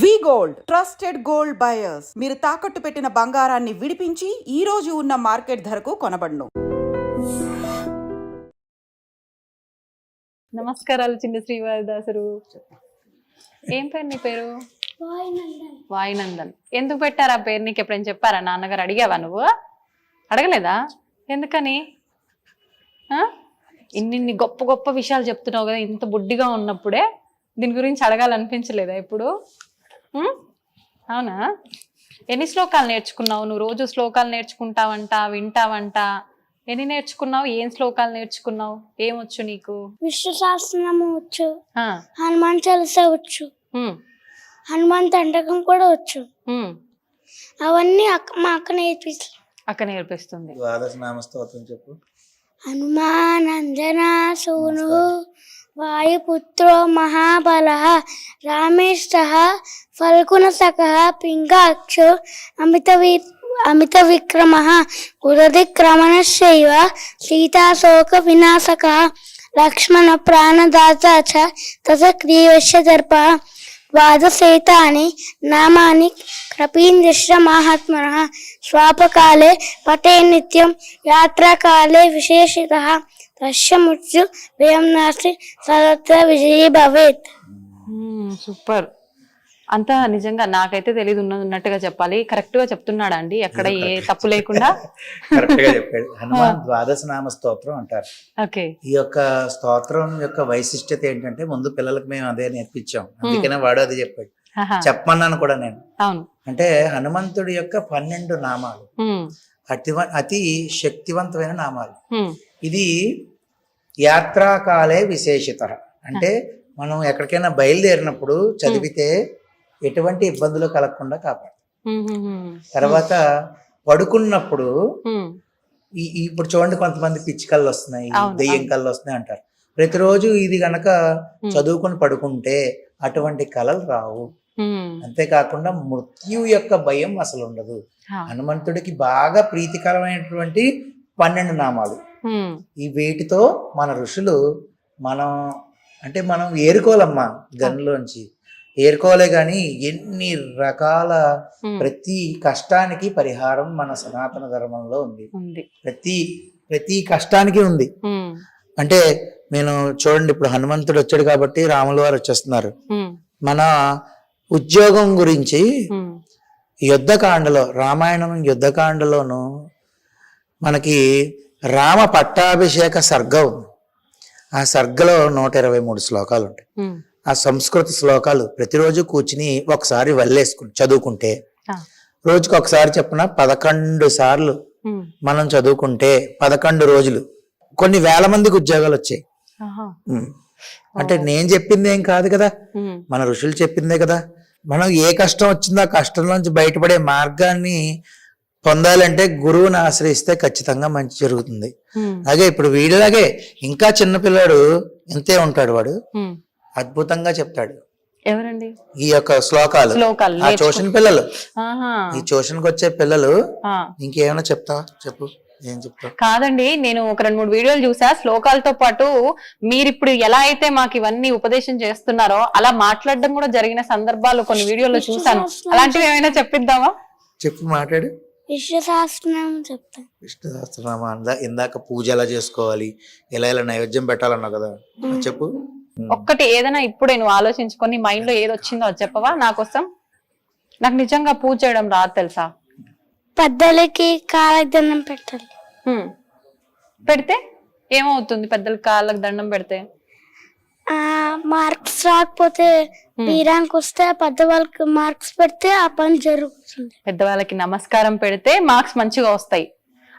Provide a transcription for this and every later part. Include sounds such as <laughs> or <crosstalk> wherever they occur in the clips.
V gold trusted gold buyers. మీరు తాకట్టు పెట్టిన బంగారాన్ని విడిపించి ఈ రోజు ఉన్న మార్కెట్ ధరకు కొనబడును. నమస్కారాలు చిన్న శ్రీవారిదాసరు. ఏం పేరు నీ పేరు? వాయునందన్. ఎందుకు పెట్టారు ఆ పేరు? నీకు ఎప్పుడైనా చెప్పారా? నాన్నగారు అడిగావా నువ్వు? అడగలేదా? ఎందుకని? ఇన్నిన్ని గొప్ప గొప్ప విషయాలు చెప్తున్నావు కదా ఇంత బుడ్డిగా ఉన్నప్పుడే. దీని గురించి అడగాలనిపించలేదా ఇప్పుడు? అవునా? ఎన్ని శ్లోకాలు నేర్చుకున్నావు నువ్వు? రోజు శ్లోకాలు నేర్చుకుంటావంట వింటావంట? ఎన్ని నేర్చుకున్నావు? ఏం శ్లోకాలు నేర్చుకున్నావు? ఏమొచ్చు నీకు? విష్ణు సహస్రనామం వచ్చు హనుమాన్ చాలీస వచ్చు హనుమాన్ తండకం కూడా వచ్చు. అవన్నీ అక్క మా అక్క నేర్పించి అక్క నేర్పిస్తుంది. ద్వాదశ నామ స్తోత్రం చెప్పు. హనుమానందనా సూను వాయుపుత్రో మహాబల రామేష్ట ఫల్గుణ సఖ పింగాక్షో అమిత అమిత విక్రమ ఉదతిక్రమణశైవ సీతాశోక వినాశక లక్ష్మణ ప్రాణదాత చ తథ క్రీవశ్య దర్ప ద్వాదశేతాని నామాని కపీంద్రిష్ట మహాత్మన స్వాపకాలే పటే నిత్యం యాత్రాకాలే విశేషిత భయం నాస్తి సర్వత్ర విజయీ భవేత్. సూపర్. అంతా నిజంగా నాకైతే తెలియదు ఉన్నది ఉన్నట్టుగా చెప్పాలి. కరెక్ట్గా చెప్తున్నాడా అండి ఎక్కడ ఏ తప్పు లేకుండా. కరెక్ట్గా చెప్పాడు. హనుమాన్ ద్వాదశ నామ స్తోత్రం అంటారు. ఓకే. ఈ యొక్క స్తోత్రం యొక్క వైశిష్టత ఏంటంటే ముందు పిల్లలకు మేము అదే నేర్పించాం. అందుకనే వాడు అది చెప్పాడు. చెప్పమన్నాను కూడా నేను. అవును. అంటే హనుమంతుడి యొక్క పన్నెండు నామాలు. అతి అతి శక్తివంతమైన నామాలు. ఇది యాత్రాకాలే విశేషిత. అంటే మనం ఎక్కడికైనా బయలుదేరినప్పుడు చదివితే ఎటువంటి ఇబ్బందులు కలగకుండా కాపాడు తర్వాత పడుకున్నప్పుడు ఇప్పుడు చూడండి కొంతమంది పిచ్చి కళ్ళు వస్తున్నాయి దెయ్యం. కళ్ళు వస్తున్నాయి అంటారు. ప్రతిరోజు ఇది గనక చదువుకొని పడుకుంటే అటువంటి కళలు రావు. అంతేకాకుండా మృత్యు యొక్క భయం అసలు ఉండదు. హనుమంతుడికి బాగా ప్రీతికరమైనటువంటి పన్నెండు నామాలు. ఈ వీటితో మన ఋషులు మనం అంటే మనం ఏరుకోవాలమ్మా గన్లోంచి ఏరుకోలే కానీ ఎన్ని రకాల ప్రతి కష్టానికి పరిహారం మన సనాతన ధర్మంలో ఉంది. ప్రతి ప్రతి కష్టానికి ఉంది. అంటే నేను చూడండి ఇప్పుడు హనుమంతుడు వచ్చాడు కాబట్టి రాముల వారు వచ్చేస్తున్నారు. మన ఉద్యోగం గురించి యుద్ధకాండలో రామాయణం యుద్ధకాండలోను మనకి రామ పట్టాభిషేక సర్గ. ఉంది ఆ సర్గలో నూట ఇరవై మూడు శ్లోకాలు ఉంటాయి ఆ సంస్కృత శ్లోకాలు ప్రతిరోజు కూర్చుని ఒకసారి వల్లేసుకుని చదువుకుంటే రోజుకి ఒకసారి చెప్పిన పదకొండు సార్లు మనం చదువుకుంటే పదకొండు రోజులు. కొన్ని వేల మందికి ఉద్యోగాలు వచ్చాయి. అంటే నేను చెప్పింది ఏం కాదు కదా. మన ఋషులు చెప్పిందే కదా. మనం ఏ కష్టం వచ్చిందో ఆ కష్టం నుంచి బయటపడే మార్గాన్ని పొందాలంటే గురువుని ఆశ్రయిస్తే ఖచ్చితంగా మంచి జరుగుతుంది. అలాగే ఇప్పుడు వీడిలాగే ఇంకా చిన్న పిల్లాడు ఇంతే ఉంటాడు వాడు. అద్భుతంగా చెప్తాడు. ఎవరండి? ఈ యొక్క శ్లోకాలు. ఆ ట్యూషన్ పిల్లలు. ఈ ట్యూషన్కి వచ్చే పిల్లలు. ఇంకేమైనా చెప్తా చెప్పు. ఏం కాదండి నేను ఒక రెండు మూడు వీడియోలు చూసా. శ్లోకాలతో పాటు మీరు ఇప్పుడు ఎలా అయితే మాకు ఇవన్నీ ఉపదేశం చేస్తున్నారో అలా మాట్లాడడం కూడా జరిగిన సందర్భాలు కొన్ని వీడియోలో చూసాను అలాంటివి ఏమైనా చెప్పిద్దామా? చెప్పు మాట్లాడు. విష్ణు సహస్రనామం చెప్తాను విష్ణు సహస్రనామా ఇందా- ఇందాక పూజ ఎలా చేసుకోవాలి? ఎలా ఎలా నైవేద్యం పెట్టాలన్నావు కదా? చెప్పు. ఒక్కటి ఏదైనా ఇప్పుడే నువ్వు ఆలోచించుకొని మైండ్లో ఏది వచ్చిందో అది చెప్పవా? నా కోసం? నాకు నిజంగా పూజ చేయడం రాదు తెలుసా? పెద్దలకి కాళ్ళకి దండం పెట్టాలి. హ్మ్. పెడితే ఏమవుతుంది? పెద్దల కాళ్ళకి దండం పెడితే? మార్క్స్ రాకపోతే బీరానికి వస్తే పెద్ద వాళ్ళకి మార్క్స్ పెడితే ఆ పని జరుగుతుంది. పెద్దవాళ్ళకి నమస్కారం పెడితే మార్క్స్ మంచిగా వస్తాయి.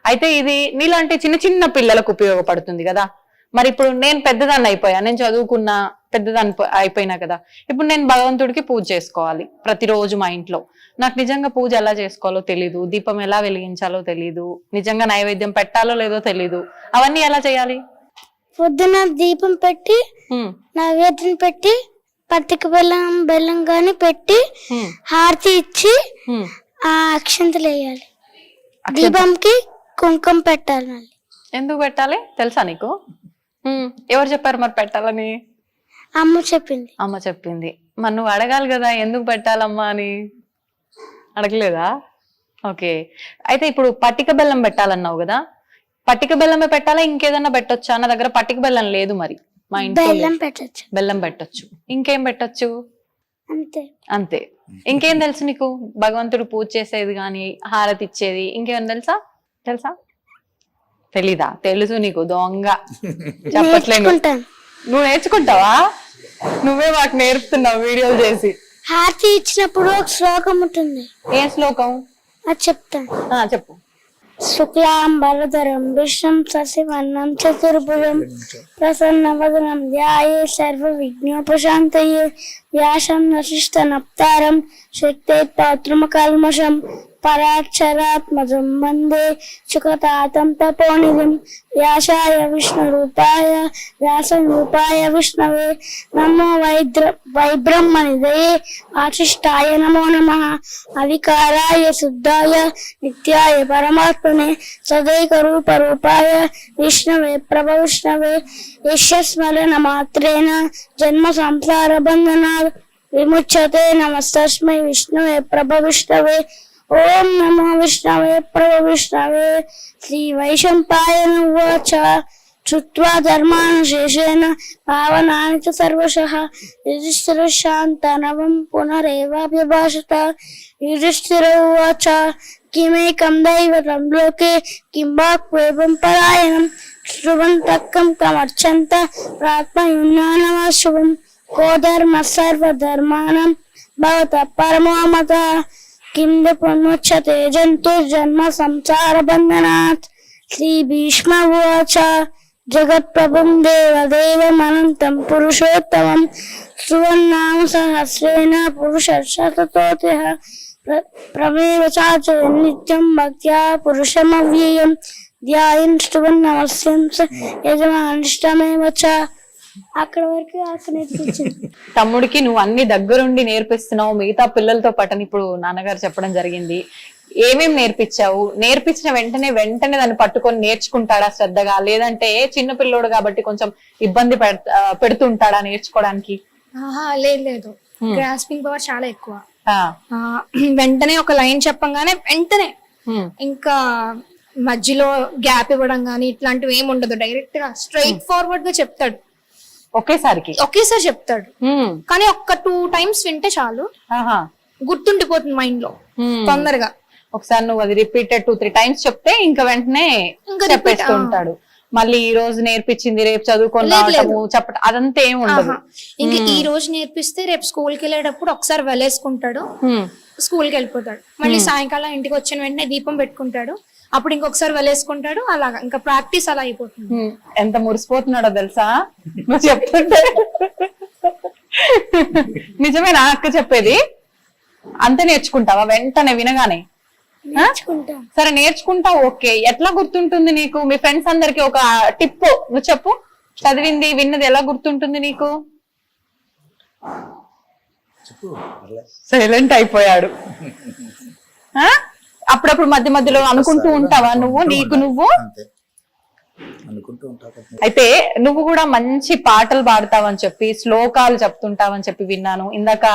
అయితే ఇది నీలాంటి చిన్న చిన్న పిల్లలకు ఉపయోగపడుతుంది కదా. మరి ఇప్పుడు నేను పెద్దదాన్ని అయిపోయా. నేను చదువుకున్నా పెద్దదాన్ని అయిపోయినా కదా. ఇప్పుడు నేను భగవంతుడికి పూజ చేసుకోవాలి ప్రతిరోజు మా ఇంట్లో. నాకు నిజంగా పూజ ఎలా చేసుకోవాలో తెలీదు. దీపం ఎలా వెలిగించాలో తెలీదు. నిజంగా నైవేద్యం పెట్టాలో లేదో తెలీదు. అవన్నీ ఎలా చేయాలి? పొద్దున దీపం పెట్టి నైవేద్యం పెట్టి పత్తిక బెల్లం బెల్లం గాని పెట్టి హారతి ఇచ్చి. ఆ అక్షంతలు వేయాలి. దీపంకి కుంకుమ పెట్టాలి మళ్ళీ. ఎందుకు పెట్టాలి? తెలుసా నీకు? ఎవరు చెప్పారు మరి పెట్టాలని? అమ్మ చెప్పింది. అమ్మ చెప్పింది. మరి నువ్వు అడగాలి కదా ఎందుకు పెట్టాలమ్మా అని. అడగలేదా? ఓకే. అయితే ఇప్పుడు పట్టిక బెల్లం పెట్టాలన్నావు కదా పట్టిక బెల్లమే పెట్టాలా? ఇంకేదన్నా పెట్టొచ్చా? నా దగ్గర పట్టిక బెల్లం లేదు మరి. మా ఇంట్లో బెల్లం. పెట్టచ్చు. బెల్లం పెట్టొచ్చు. ఇంకేం పెట్టొచ్చు? అంతే. అంతే. ఇంకేం తెలుసు నీకు? భగవంతుడు పూజ చేసేది కానీ హారతి ఇచ్చేది ఇంకేమైనా తెలుసా? తెలుసా? తెలీదా? తెలుసు నీకు దొంగ. చెప్పట్లేదు. నేర్చుకుంటాను. నువ్వు నేర్చుకుంటావా? నువ్వే మాకు నేర్పుతున్నావు వీడియోలు చేసి. హారతి ఇచ్చినప్పుడు ఒక శ్లోకం ఉంటుంది. ఏ శ్లోకం? అది చెప్తాను. ఆ చెప్పు. శుక్లాంబరధరం విష్ణం శశివర్ణం చతుర్భుజం ప్రసన్నవదనం ధ్యాయే సర్వ విఘ్నోపశాంతయే వ్యాసం నశిష్ట నప్తారం శక్తే పాత్రమకల్మషం पराक्षरात्मज वंदे वंदे सुकृतातं तपोनिधिं व्यासाय विष्णुरूपाय, व्यासरूपाय विष्णवे नमो वैद्र वैब्रह्म निधे वासिष्ठाय नमो नम। अविकाराय शुद्धाय निय परमात्मे नित्याय परमात्मने सदैकरूपरूपाय विष्णवे बंधना विमुचते जन्मसंसारबन्धनात् विमुच्यते प्रभ विष्णवे ओम नमो विष्णवे, प्रभु विष्णवे वैशंपाय उवाच श्रुवा धर्मान् शेषेण पावनानि च सर्वशः। युधिष्ठिरशान्तनवं पुनरेवाभिभाषत युधिष्ठिर उवाच, किमेकं दैवतं लोके, किं वाक्वेवं परायणं। श्रुवन्तः कं कमर्चन्त प्रात्मयुज्ञानमाश्रुवं को धर्मः सर्वधर्माणां भवतः परमो मतः। किं पुमुच्यते जन्तुर्जन्म संसारबन्धनात् श्रीभीष्म उवाच जगत्प्रभुं देवदेवमनन्तं पुरुषोत्तमं। सुवर्णां सहस्रेण पुरुषशततोऽतिः प्रमेव च नित्यं भक्त्या पुरुषमव्ययं ध्यायन् ध्यान सुवर्ण स यजमानिष्टमेव అక్కడ వరకు అక్కడ నేర్పించింది తమ్ముడికి నువ్వు అన్ని దగ్గరుండి నేర్పిస్తున్నావు మిగతా పిల్లలతో పట్టని ఇప్పుడు నాన్నగారు చెప్పడం జరిగింది. ఏమేం నేర్పించావు? నేర్పించిన వెంటనే వెంటనే దాన్ని పట్టుకొని నేర్చుకుంటాడా శ్రద్ధగా? లేదంటే చిన్న పిల్లోడు కాబట్టి కొంచెం ఇబ్బంది పెడుతుంటాడా నేర్చుకోవడానికి? లేదు లేదు. గ్రాస్పింగ్ పవర్ చాలా ఎక్కువ. వెంటనే ఒక లైన్ చెప్పంగానే వెంటనే ఇంకా మధ్యలో గ్యాప్ ఇవ్వడం గానీ ఇట్లాంటివి ఏమి ఉండదు డైరెక్ట్గా స్ట్రైట్ ఫార్వర్డ్గా చెప్తాడు. ఒకేసారికి. ఒకేసారి చెప్తాడు. కానీ ఒక్క టూ టైమ్స్ వింటే చాలు. గుర్తుండిపోతుంది మైండ్లో. తొందరగా. ఒకసారి నువ్వు అది రిపీటెడ్ టూ త్రీ టైమ్స్ చెప్తే ఇంకా వెంటనే ఇంకా చెప్పేస్తూ. ఉంటాడు. మళ్ళీ ఈ రోజు నేర్పించింది రేపు చదువుకొని చెప్పటం అదంతా ఏం ఉండదు. ఇంకా ఈ రోజు నేర్పిస్తే రేపు స్కూల్కి వెళ్ళేటప్పుడు ఒకసారి వెలేసుకుంటాడు. హ్మ్, స్కూల్కి వెళ్ళిపోతాడు. మళ్ళీ సాయంకాలం ఇంటికి వచ్చిన వెంటనే దీపం పెట్టుకుంటాడు. అప్పుడు ఇంకొకసారి వెలేసుకుంటాడు అలాగా ఇంకా ప్రాక్టీస్ అలా అయిపోతుంది. ఎంత మురిసిపోతున్నాడో తెలుసా? నువ్వు చెప్తుంటే. నిజమేనా అక్క చెప్పేది. అంతే నేర్చుకుంటావా? వెంటనే వినగానే. సరే నేర్చుకుంటావు ఓకే. ఎట్లా గుర్తుంటుంది నీకు? మీ ఫ్రెండ్స్ అందరికి ఒక టిప్ నువ్వు చెప్పు. చదివింది విన్నది ఎలా గుర్తుంటుంది నీకు? సైలెంట్ అయిపోయాడు. ఆ? అప్పుడప్పుడు మధ్య మధ్యలో అనుకుంటూ ఉంటావా నువ్వు? నీకు నువ్వు? అనుకుంటూ అయితే నువ్వు కూడా మంచి పాటలు పాడతావని చెప్పి శ్లోకాలు చెప్తుంటావని చెప్పి విన్నాను. ఇందాక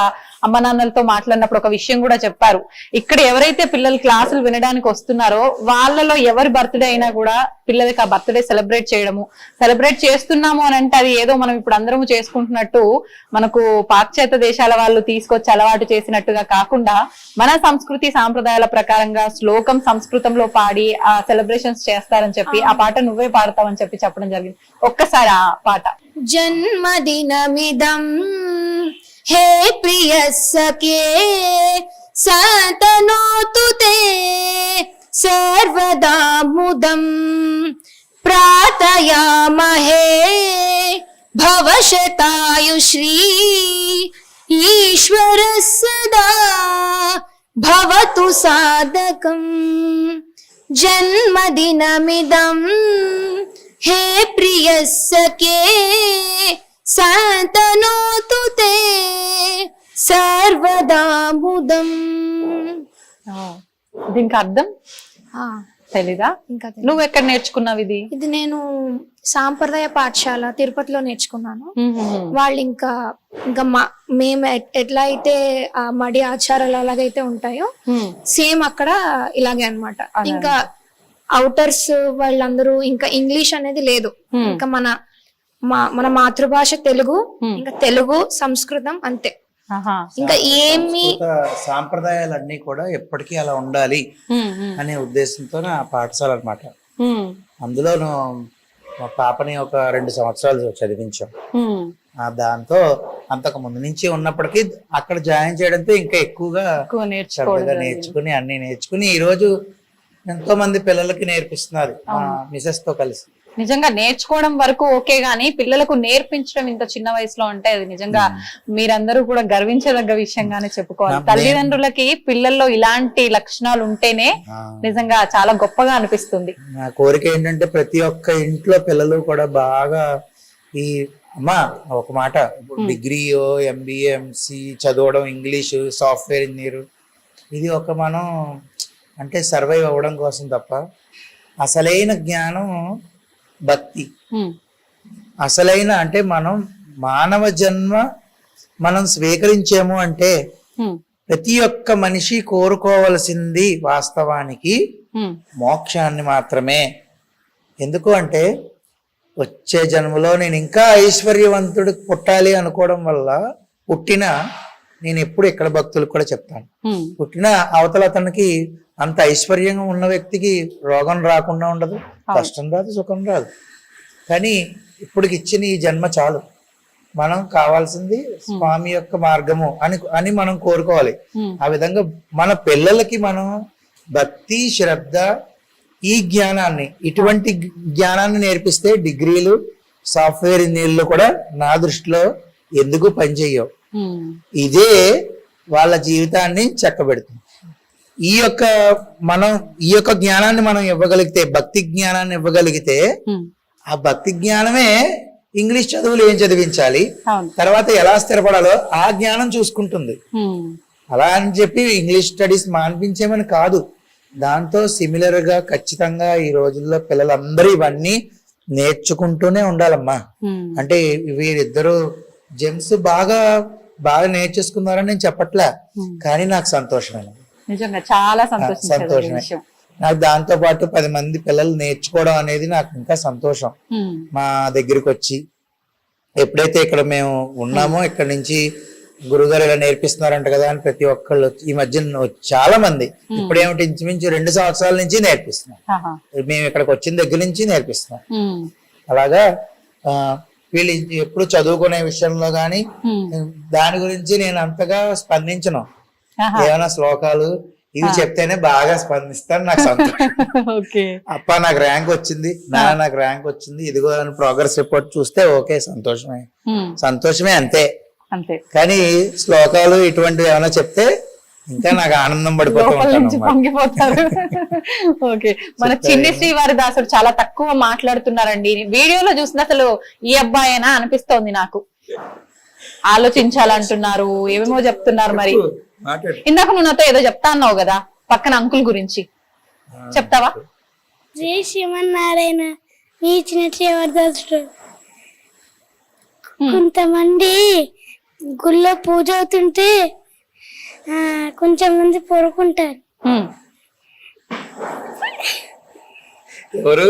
అమ్మ నాన్నలతో మాట్లాడినప్పుడు ఒక విషయం కూడా చెప్పారు. ఇక్కడ ఎవరైతే పిల్లలు క్లాసులు వినడానికి వస్తున్నారో వాళ్ళలో ఎవరి బర్త్డే అయినా కూడా పిల్లలకి ఆ బర్త్డే సెలబ్రేట్ చేయడము. సెలబ్రేట్ చేస్తున్నాము అని అంటే అది ఏదో మనం ఇప్పుడు అందరము చేసుకుంటున్నట్టు మనకు పాశ్చాత్య దేశాల వాళ్ళు తీసుకొచ్చి అలవాటు చేసినట్టుగా కాకుండా మన సంస్కృతి సాంప్రదాయాల ప్రకారంగా శ్లోకం సంస్కృతంలో పాడి ఆ సెలబ్రేషన్స్ చేస్తారని చెప్పి ఆ పాట నువ్వే పాడతావని చెప్పి చెప్పడం జరిగింది. ఒక్కసారి ఆ పాట. జన్మదినమిదం హే ప్రియ సతనోతు తే సర్వదా ముదం ప్రాతయామహే భవశతాయుశ్రీ ఈశ్వర సదా భవతు సాధకం జన్మదినమిదం హే ప్రియ సఖే సంతనోతు తే సర్వదా ముదం దీనికి అర్థం? తెలీదా. నువ్వు ఎక్కడ నేర్చుకున్నావు ఇది? ఇది నేను సాంప్రదాయ పాఠశాల తిరుపతిలో నేర్చుకున్నాను. వాళ్ళు ఇంకా ఇంకా మేము ఎట్- ఎట్లా అయితే ఆ మడి ఆచారాలు అలాగైతే ఉంటాయో సేమ్ అక్కడ ఇలాగే అన్నమాట. ఇంకా అవుటర్స్ వాళ్ళందరూ ఇంకా ఇంగ్లీష్ అనేది లేదు. ఇంకా మన మా మన మాతృభాష తెలుగు ఇంకా తెలుగు సంస్కృతం అంతే. ఇంకా ఏమి సంస్కృత సాంప్రదాయాలన్నీ కూడా ఎప్పటికీ అలా ఉండాలి అనే ఉద్దేశంతో నా పాఠశాల అనమాట అందులోను మా పాపని ఒక రెండు సంవత్సరాలు చదివించాం. దాంతో అంతకు ముందు నుంచి ఉన్నప్పటికీ అక్కడ జాయిన్ చేయడంతో ఇంకా ఎక్కువగా సరదాగా నేర్చుకుని అన్ని నేర్చుకుని ఈ రోజు ఎంతో మంది పిల్లలకి నేర్పిస్తున్నారు మిసెస్తో కలిసి. నిజంగా నేర్చుకోవడం వరకు ఓకే గానీ పిల్లలకు నేర్పించడం ఇంత చిన్న వయసులో అంటే అది నిజంగా మీరందరూ కూడా గర్వించదగ్గ విషయంగానే చెప్పుకోవాలి. తల్లిదండ్రులకి పిల్లల్లో ఇలాంటి లక్షణాలు ఉంటేనే నిజంగా చాలా గొప్పగా అనిపిస్తుంది. నా కోరిక ఏంటంటే ప్రతి ఒక్క ఇంట్లో పిల్లలు కూడా బాగా ఈ అమ్మా ఒక మాట. డిగ్రీయో ఎంబీఏ ఎంసీ చదవడం ఇంగ్లీషు సాఫ్ట్వేర్ ఇంజనీర్ ఇది ఒక మనం అంటే సర్వైవ్ అవ్వడం కోసం తప్ప అసలైన జ్ఞానం భక్తి. ఉమ్, అసలైన అంటే మనం మానవ జన్మ మనం స్వీకరించాము అంటే ఉమ్, ప్రతి ఒక్క మనిషి కోరుకోవలసింది వాస్తవానికి ఉమ్, మోక్షాన్ని మాత్రమే. ఎందుకు అంటే వచ్చే జన్మలో నేను ఇంకా ఐశ్వర్యవంతుడు పుట్టాలి అనుకోవడం వల్ల పుట్టిన నేను ఎప్పుడు ఇక్కడ భక్తులకు కూడా చెప్తాను. పుట్టిన అవతల అతనికి అంత ఐశ్వర్యంగా ఉన్న వ్యక్తికి రోగం రాకుండా ఉండదు కష్టం రాదు సుఖం రాదు. కానీ ఇప్పటికి ఇచ్చిన ఈ జన్మ చాలు. మనం కావాల్సింది స్వామి యొక్క మార్గము అని అని మనం కోరుకోవాలి. ఆ విధంగా మన పిల్లలకి మనం భక్తి శ్రద్ధ ఈ జ్ఞానాన్ని ఇటువంటి జ్ఞానాన్ని నేర్పిస్తే డిగ్రీలు సాఫ్ట్వేర్ ఇంజనీర్లు కూడా నా దృష్టిలో ఎందుకు పనిచేయవు? ఇదే వాళ్ళ జీవితాన్ని చక్కబెడుతుంది. ఈ యొక్క మనం ఈ యొక్క జ్ఞానాన్ని మనం ఇవ్వగలిగితే భక్తి జ్ఞానాన్ని ఇవ్వగలిగితే. ఆ భక్తి జ్ఞానమే ఇంగ్లీష్ చదువులు ఏం చదివించాలి? తర్వాత ఎలా స్థిరపడాలో ఆ జ్ఞానం చూసుకుంటుంది. అలా అని చెప్పి ఇంగ్లీష్ స్టడీస్ మాన్పించేమని కాదు. దాంతో సిమిలర్గా ఖచ్చితంగా ఈ రోజుల్లో పిల్లలందరూ ఇవన్నీ నేర్చుకుంటూనే ఉండాలమ్మా. అంటే వీరిద్దరు జెమ్స్ బాగా బాగా నేర్చేసుకున్నారని నేను చెప్పట్లే. కానీ నాకు సంతోషమే. నిజంగా చాలా సంతోషమే. నాకు దాంతో పాటు పది మంది పిల్లలు నేర్చుకోవడం అనేది నాకు ఇంకా సంతోషం. మా దగ్గరికి వచ్చి ఎప్పుడైతే ఇక్కడ మేము ఉన్నామో ఇక్కడ నుంచి గురుగారు ఇలా నేర్పిస్తున్నారంట కదా అని ప్రతి ఒక్కళ్ళు ఈ మధ్య చాలా మంది ఇప్పుడేమిటి ఇంచుమించు రెండు సంవత్సరాల నుంచి నేర్పిస్తున్నాం. మేము ఇక్కడికి వచ్చిన దగ్గర నుంచి నేర్పిస్తున్నాం అలాగా ఆ, వీళ్ళు ఎప్పుడు చదువుకునే విషయంలో గాని. దాని గురించి నేను అంతగా స్పందించను. ఏమైనా శ్లోకాలు ఇవి చెప్తేనే బాగా స్పందిస్తాను నాకు సంతోషం. <laughs> అప్ప నాకు ర్యాంక్ వచ్చింది నా నాకు ర్యాంక్ వచ్చింది ఇదిగో అని ప్రోగ్రెస్ రిపోర్ట్ చూస్తే ఓకే సంతోషమే. సంతోషమే అంతే. కానీ శ్లోకాలు ఇటువంటివి ఏమైనా చెప్తే ఇంకా నాకు ఆనందం పడిపోతూ లోపల ఉంటాను నుంచి అన్నమాట. పొంగిపోతారు. ఓకే. మన చిన్ని శ్రీవారి దాసుడు చాలా తక్కువ మాట్లాడుతున్నారండి. వీడియోలో చూసిన అసలు ఈ అబ్బాయేనా అనిపిస్తోంది నాకు. ఆలోచించాలంటున్నారు. ఏమేమో చెప్తున్నారు మరి. ఇందాక నువ్వు నాతో ఏదో చెప్తా అన్నావు కదా పక్కన అంకుల్ గురించి. చెప్తావా? జై శ్రీమన్నారాయణ మీ చిన్న శ్రీవర్ధసుడు కొంతమంది గుళ్ళో పూజ అవుతుంటే కొంచెం మంది పొరుకుంటారు ఎవరు?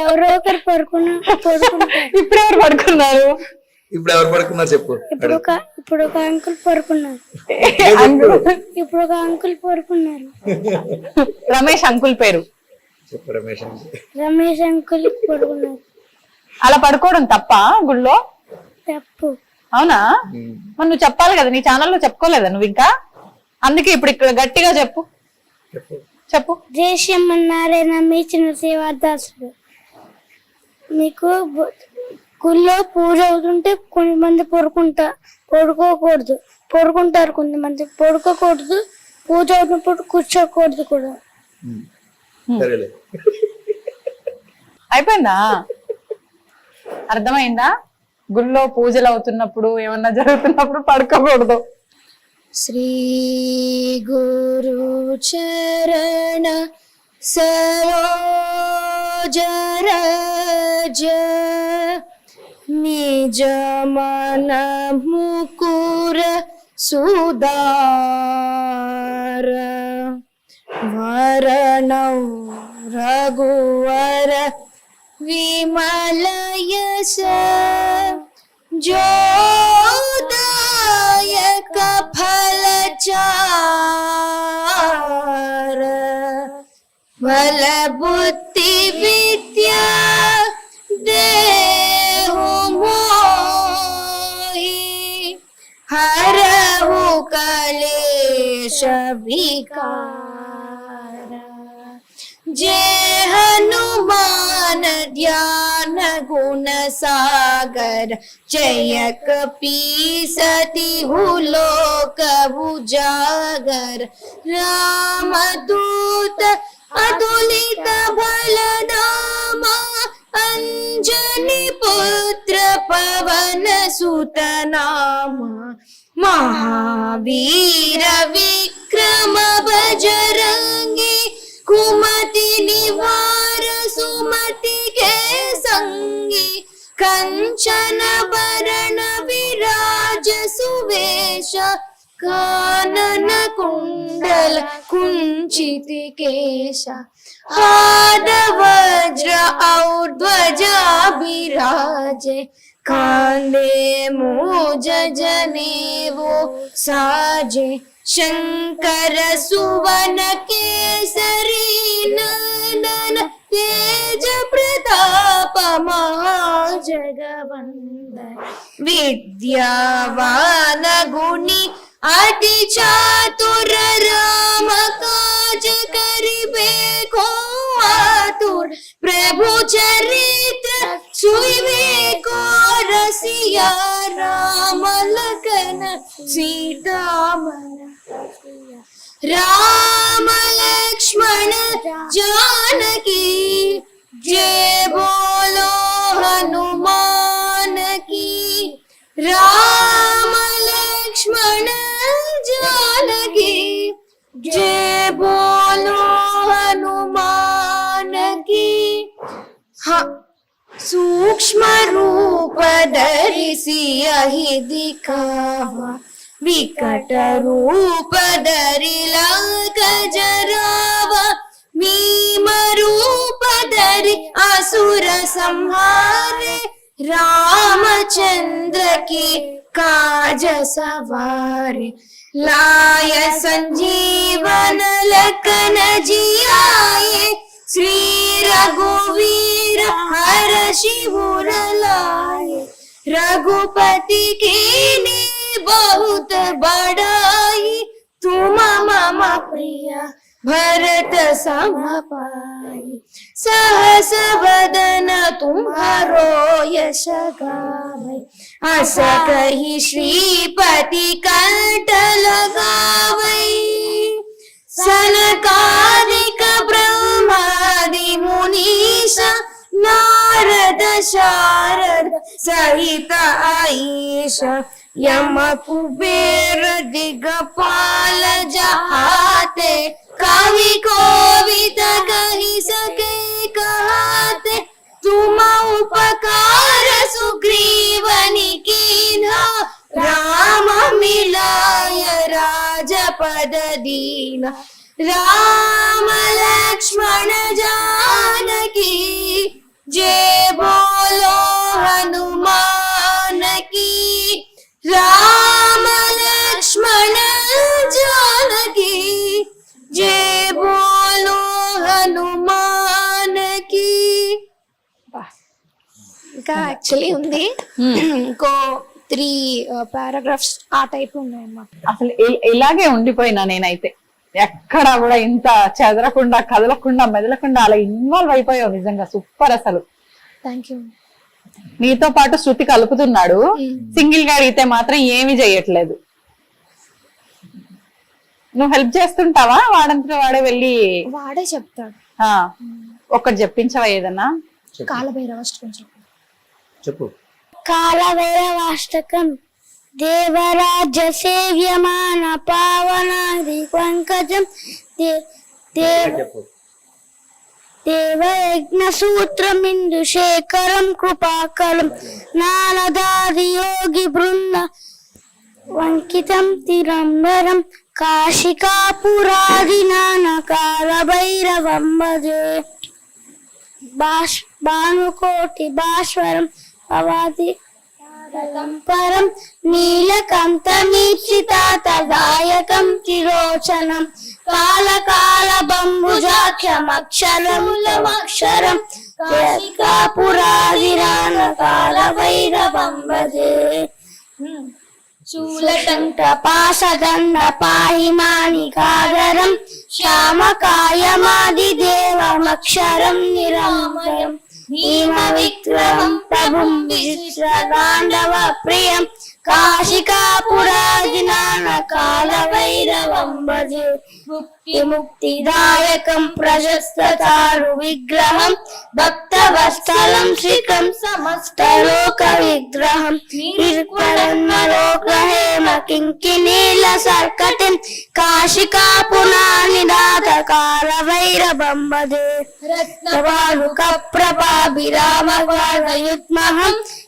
ఎవరో ఒకరు పొరుకున్న పొరుకుంటారు ఇప్పుడు ఎవరు పడుకున్నారు? ఇప్పుడు ఎవరు పడుకున్నారు చెప్పు. ఇప్పుడు ఒక ఇప్పుడు ఒక అంకుల్ పొరుకున్నారు ఇప్పుడు ఒక అంకుల్ పొరుకున్నారు రమేష్ అంకుల్ పేరు. చెప్పు రమేష్ రమేష్ అంకుల్ పొరుకున్నారు అలా పడుకోవడం తప్ప గుళ్ళో? తప్పు. అవునా? మరి నువ్వు చెప్పాలి కదా నీ ఛానల్లో చెప్పుకోలేదా నువ్వు ఇంకా? అందుకే ఇప్పుడు ఇక్కడ గట్టిగా చెప్పు. చెప్పు. మీ చిన్న శ్రీవర్ధసుడు మీకు గుళ్ళో పూజ అవుతుంటే కొంతమంది పొరుకుంటా పడుకోకూడదు. పడుకుంటారు కొంతమంది. పడుకోకూడదు. పూజ అవుతున్నప్పుడు కూర్చోకూడదు కూడా. సరేలే. అయిపోయిందా? అర్థమైందా? గుళ్ళో పూజలు అవుతున్నప్పుడు ఏమన్నా జరుగుతున్నప్పుడు పడుకోకూడదు. శ్రీ గురు చరణ సరోజరజ నిజ మన ముకుర సుదార వరణ రఘువర विमलयश जोदायक फलचार बलबुद्धि विद्या देहु मोहि हरहु कलेश विकार। जय हनुमान ध्यान गुण सागर, जय कपीसति लोक उजागर। राम दूत अतुलित नामा, अंजनी पुत्र पवन सुत नामा। महावीर विक्रम बजरंगी, कुमति निवार संगी कंचन वरण विराज सुवेश कानन कुंडल कुंचित केश हाद वज्र और ध्वजा विराजे कांदे मोज जने वो साजे शंकर सुवन केसरी नंदन तेज प्रताप महाजगवंदन विद्यावान गुणी अति चातुर राम काज करिबे को आतुर। प्रभु चरित्र सुइबे को रसिया राम लखन सीता मन राम लक्ष्मण जानकी जय बोलो हनुमान की राम लक्ष्मण जानकी जय बोलो हनुमान की हाँ सूक्ष्म रूप धरिसी यही दिखावा। ವಿಕಟ ರೂಪದರಿ ಲಂಕಜರಾವ ಭೀಮ ರೂಪದರಿ ಅಸುರ ಸಂಹಾರೆ ರಾಮಚಂದ್ರ ಕಿ ಕಾಜ ಸವಾರೆ ಲಾಯ ಸಂಜೀವನ ಲಕನ ಜಿಯಾಯೆ ಶ್ರೀ ರಘುವೀರ ಹರ ಶಿವುರ ಲಾಯ ರಘುಪತಿ ಕೇನೇ बहुत बड़ाई। तुम मम प्रिया भरत समपाई। सहस वदन तुम्हारो यश गावै अस कही श्रीपति कंठ लगावै सनकादिक ब्रह्मादि मुनीषा नारद शारद सहित आईश यम कुबेर दिगपाल जहाते, कवि कोविद कही सके कहते, तुम उपकार सुग्रीवनि कीन्हा, राम मिलाय राजपद दीना राम लक्ष्मण जानकी जय बोलो हनुमान రామ జానకి జయ బోలో హనుమానకి. ఇంకా యాక్చువల్లీ ఉంది. ఇంకో త్రీ పారాగ్రాఫ్స్ ఆ టైప్ ఉన్నాయన్నమాట. అసలు ఇలాగే ఉండిపోయినా నేనైతే. ఎక్కడ కూడా ఇంత చెదరకుండా కదలకుండా మెదలకుండా అలా ఇన్వాల్వ్ అయిపోయావు నిజంగా. సూపర్ అసలు. థ్యాంక్ యూ నీతో పాటు శృతి కలుపుతున్నాడు. సింగిల్గా అడిగితే మాత్రం ఏమీ చెయ్యట్లేదు నువ్వు హెల్ప్ చేస్తుంటావా? వాడంతా వాడే వెళ్ళి వాడే చెప్తాడు. ఆ, ఒక్కటి చెప్పించవా ఏదన్నా? కాలభైరవాష్టకం చెప్పు. చెప్పు. కాలభైరవాష్టకం దేవరాజ్య సేవ్యమాన దే- దేవ చెప్పు. దేవయజ్ఞ సూత్రమిందు శేఖరం కృపాకలం నాలదాది యోగి బృంద వంకితం తిరంబరం కాశికాపురాది నానకాల భైరవం భజే. భాష్ భానుకోటి భాస్వరం అవాది పరం నీలకంఠమీక్షితాతదాయకం తిరోచనం కాళకాల బంబుజాక్షమక్షరములమక్షరం కాశికాపురాదిరాన కాల భైరవం భజే శూలటంక పాసదండ పాహి మాణికాదరం శ్యామకాయమాది దేవమక్షరం నిరామయం. భీమ విక్రమం ప్రభుం విచిత్రగాండవ ప్రియం. కాశికాపురాదినాన కాల వైరవంబజు ముక్తి ముక్తిదాయకం ప్రశస్త ప్రశస్తతారు విగ్రహం భక్త వస్తలం శ్రీకం సమస్త లోక విగ్రహం నిర్మలోకహేమ కింకినీల సర్కటిం కాశికా కాశికాపునానినాథ కాల భైరవం భజే రత్నవాలుక ప్రభాభిరామయుత్మహం నిత్యమద్వితీయమిష్ట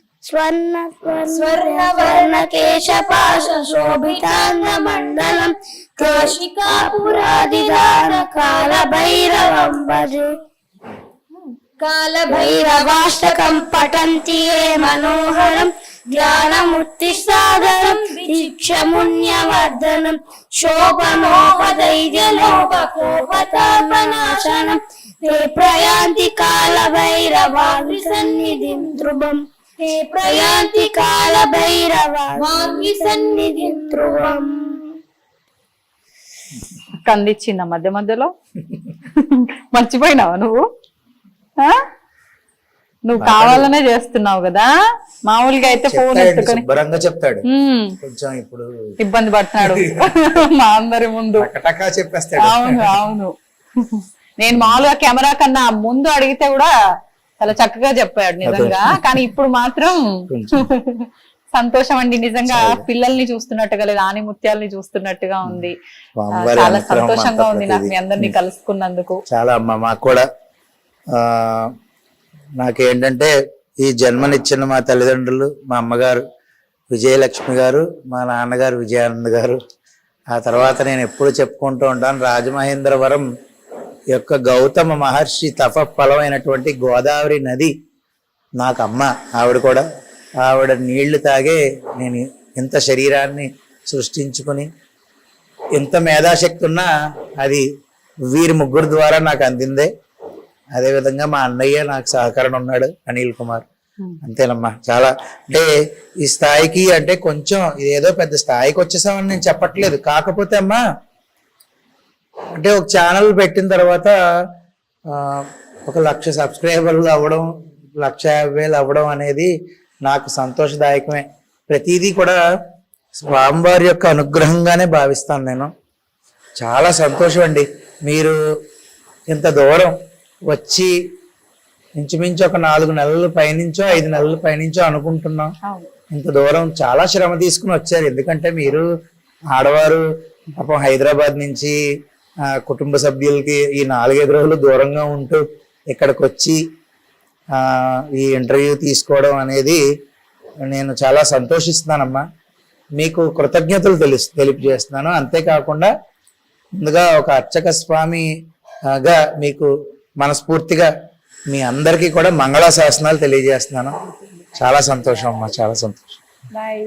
స్వధర్మ సాధదాశకం ధర్మదాశనోషకం స్వర్మదాయ బందిగుం స్వర్ణ స్వర్ణ కేశపాశ శోభితాంగ మండలం కాశికాపురాదిదాన కాల భైరవం భజే కాల భైరవాష్టకం పఠంతి ఏ మనోహరం జ్ఞానముత్తిసాదరం దీక్షముణ్యవర్ధనం శోభనోపదైర్యలోపకోపతాపనాశనం ते प्रयान्ति कालभैरवाग्नि सन्निधिं ध्रुवम् హే ప్రయాంతి కాల భైరవ వాగ్ని సన్నిధి ధ్రువం. కందిచ్చిందా మధ్య మధ్యలో? మర్చిపోయినావా నువ్వు? నువ్వు కావాలనే చేస్తున్నావు కదా? మామూలుగా అయితే ఫోన్ చెప్తాడు. కొంచెం ఇప్పుడు ఇబ్బంది పడుతున్నాడు. <laughs> మా అందరి ముందు. చెప్పేస్తాడు. అవును అవును. నేను మామూలుగా కెమెరా కన్నా ముందు అడిగితే కూడా చాలా చక్కగా చెప్పాడు నిజంగా. కానీ ఇప్పుడు మాత్రం సంతోషం అండి. నిజంగా పిల్లల్ని చూస్తున్నట్టుగా లేదా ఆని ముత్యాలని చూస్తున్నట్టుగా ఉంది. చాలా సంతోషంగా ఉంది నాకు మీ. అందరినీ కలుసుకున్నందుకు. చాలా అమ్మ మాకు కూడా ఆ నాకేంటంటే ఈ జన్మనిచ్చిన మా తల్లిదండ్రులు మా అమ్మగారు విజయలక్ష్మి గారు మా నాన్నగారు విజయానంద్ గారు. ఆ తర్వాత నేను ఎప్పుడు చెప్పుకుంటూ ఉంటాను రాజమహేంద్రవరం యొక్క గౌతమ మహర్షి తప ఫలమైనటువంటి గోదావరి నది నాకు అమ్మ ఆవిడ కూడా ఆవిడ నీళ్ళు తాగే నేను ఇంత శరీరాన్ని సృష్టించుకుని ఎంత మేధాశక్తి ఉన్నా అది వీరి ముగ్గురు ద్వారా నాకు అందిందే. అదేవిధంగా మా అన్నయ్య నాకు సహకరణ ఉన్నాడు అనిల్ కుమార్. అంతేనమ్మా. చాలా అంటే ఈ స్థాయికి అంటే కొంచెం ఏదో పెద్ద స్థాయికి వచ్చేసామని నేను చెప్పట్లేదు. కాకపోతే అమ్మా అంటే ఒక ఛానల్ పెట్టిన తర్వాత ఒక లక్ష సబ్స్క్రైబర్లు అవ్వడం లక్ష యాభై వేలు అవ్వడం అనేది నాకు సంతోషదాయకమే. ప్రతిదీ కూడా స్వామివారి యొక్క అనుగ్రహంగానే భావిస్తాను నేను. చాలా సంతోషం అండి. మీరు ఇంత దూరం వచ్చి ఇంచుమించు ఒక నాలుగు నెలల పైనుంచో ఐదు నెలల పైనుంచో అనుకుంటున్నాం. ఇంత దూరం చాలా శ్రమ తీసుకుని వచ్చారు. ఎందుకంటే మీరు ఆడవారు పాపం హైదరాబాద్ నుంచి కుటుంబ సభ్యులకి ఈ నాలుగైదు రోజులు దూరంగా ఉంటూ ఇక్కడికి వచ్చి ఈ ఇంటర్వ్యూ తీసుకోవడం అనేది నేను చాలా సంతోషిస్తున్నానమ్మా. మీకు కృతజ్ఞతలు తెలుసు తెలియజేస్తున్నాను. అంతేకాకుండా ముందుగా ఒక అర్చక స్వామిగా మీకు మనస్ఫూర్తిగా మీ అందరికీ కూడా మంగళ శాసనాలు తెలియజేస్తున్నాను. చాలా సంతోషం అమ్మా చాలా సంతోషం. బాయ్.